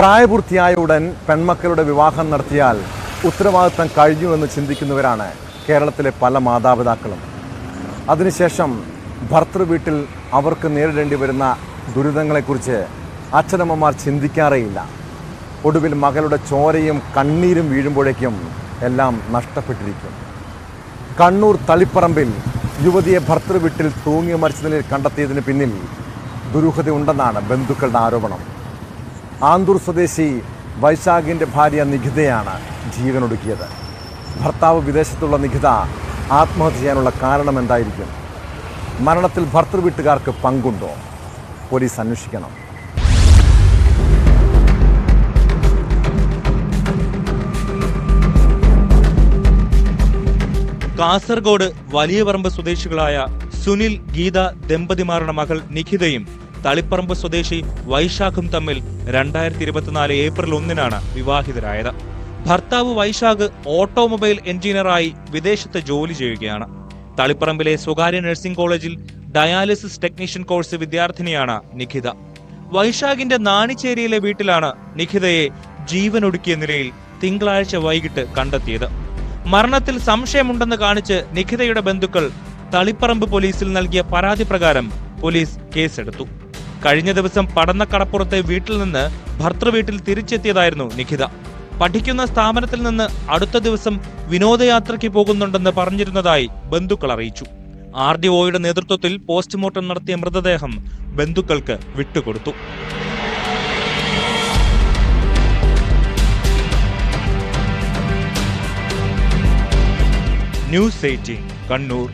പ്രായപൂർത്തിയായ ഉടൻ പെൺമക്കളുടെ വിവാഹം നടത്തിയാൽ ഉത്തരവാദിത്തം കഴിഞ്ഞു എന്ന് ചിന്തിക്കുന്നവരാണ് കേരളത്തിലെ പല മാതാപിതാക്കളും. അതിനുശേഷം ഭർത്തൃ വീട്ടിൽ അവർക്ക് നേരിടേണ്ടി വരുന്ന ദുരിതങ്ങളെക്കുറിച്ച് അച്ഛനമ്മമാർ ചിന്തിക്കാറേയില്ല. ഒടുവിൽ മകളുടെ ചോരയും കണ്ണീരും വീഴുമ്പോഴേക്കും എല്ലാം നഷ്ടപ്പെട്ടിരിക്കും. കണ്ണൂർ തളിപ്പറമ്പിൽ യുവതിയെ ഭർത്തൃ വീട്ടിൽ തൂങ്ങി മരിച്ച നിലയിൽ കണ്ടെത്തിയതിന് പിന്നിൽ ദുരൂഹതയുണ്ടെന്നാണ് ബന്ധുക്കളുടെ ആരോപണം. ആന്തൂർ സ്വദേശി വൈശാഖിന്റെ ഭാര്യ നിഖിതയാണ് ജീവനൊടുക്കിയത്. ഭർത്താവ് വിദേശത്തുള്ള നിഖിത ആത്മഹത്യ ചെയ്യാനുള്ള കാരണം എന്തായിരിക്കും? മരണത്തിൽ ഭർത്തൃ വീട്ടുകാർക്ക് പങ്കുണ്ടോ? പോലീസ് അന്വേഷിക്കണം. കാസർഗോഡ് വലിയ പറമ്പ് സ്വദേശികളായ സുനിൽ ഗീത ദമ്പതിമാരുടെ മകൾ നിഖിതയും തളിപ്പറമ്പ് സ്വദേശി വൈശാഖും തമ്മിൽ രണ്ടായിരത്തി ഇരുപത്തിനാല് ഏപ്രിൽ ഒന്നിനാണ് വിവാഹിതരായത്. ഭർത്താവ് വൈശാഖ് ഓട്ടോമൊബൈൽ എഞ്ചിനീയറായി വിദേശത്ത് ജോലി ചെയ്യുകയാണ്. തളിപ്പറമ്പിലെ സ്വകാര്യ നഴ്സിംഗ് കോളേജിൽ ഡയാലിസിസ് ടെക്നീഷ്യൻ കോഴ്സ് വിദ്യാർത്ഥിനിയാണ് നിഖിത. വൈശാഖിന്റെ നാണിച്ചേരിയിലെ വീട്ടിലാണ് നിഖിതയെ ജീവനൊടുക്കിയ നിലയിൽ തിങ്കളാഴ്ച വൈകിട്ട് കണ്ടെത്തിയത്. മരണത്തിൽ സംശയമുണ്ടെന്ന് കാണിച്ച് നിഖിതയുടെ ബന്ധുക്കൾ തളിപ്പറമ്പ് പോലീസിൽ നൽകിയ പരാതി പ്രകാരം പോലീസ് കേസെടുത്തു. കഴിഞ്ഞ ദിവസം പടന്നക്കടപ്പുറത്തെ വീട്ടിൽ നിന്ന് ഭർത്തൃവീട്ടിൽ തിരിച്ചെത്തിയതായിരുന്നു നിഖിത. പഠിക്കുന്ന സ്ഥാപനത്തിൽ നിന്ന് അടുത്ത ദിവസം വിനോദയാത്രയ്ക്ക് പോകുന്നുണ്ടെന്ന് പറഞ്ഞിരുന്നതായി ബന്ധുക്കൾ അറിയിച്ചു. ആർ ഡി ഒയുടെ നേതൃത്വത്തിൽ പോസ്റ്റ്മോർട്ടം നടത്തിയ മൃതദേഹം ബന്ധുക്കൾക്ക് വിട്ടുകൊടുത്തു. News eighteen Kannur.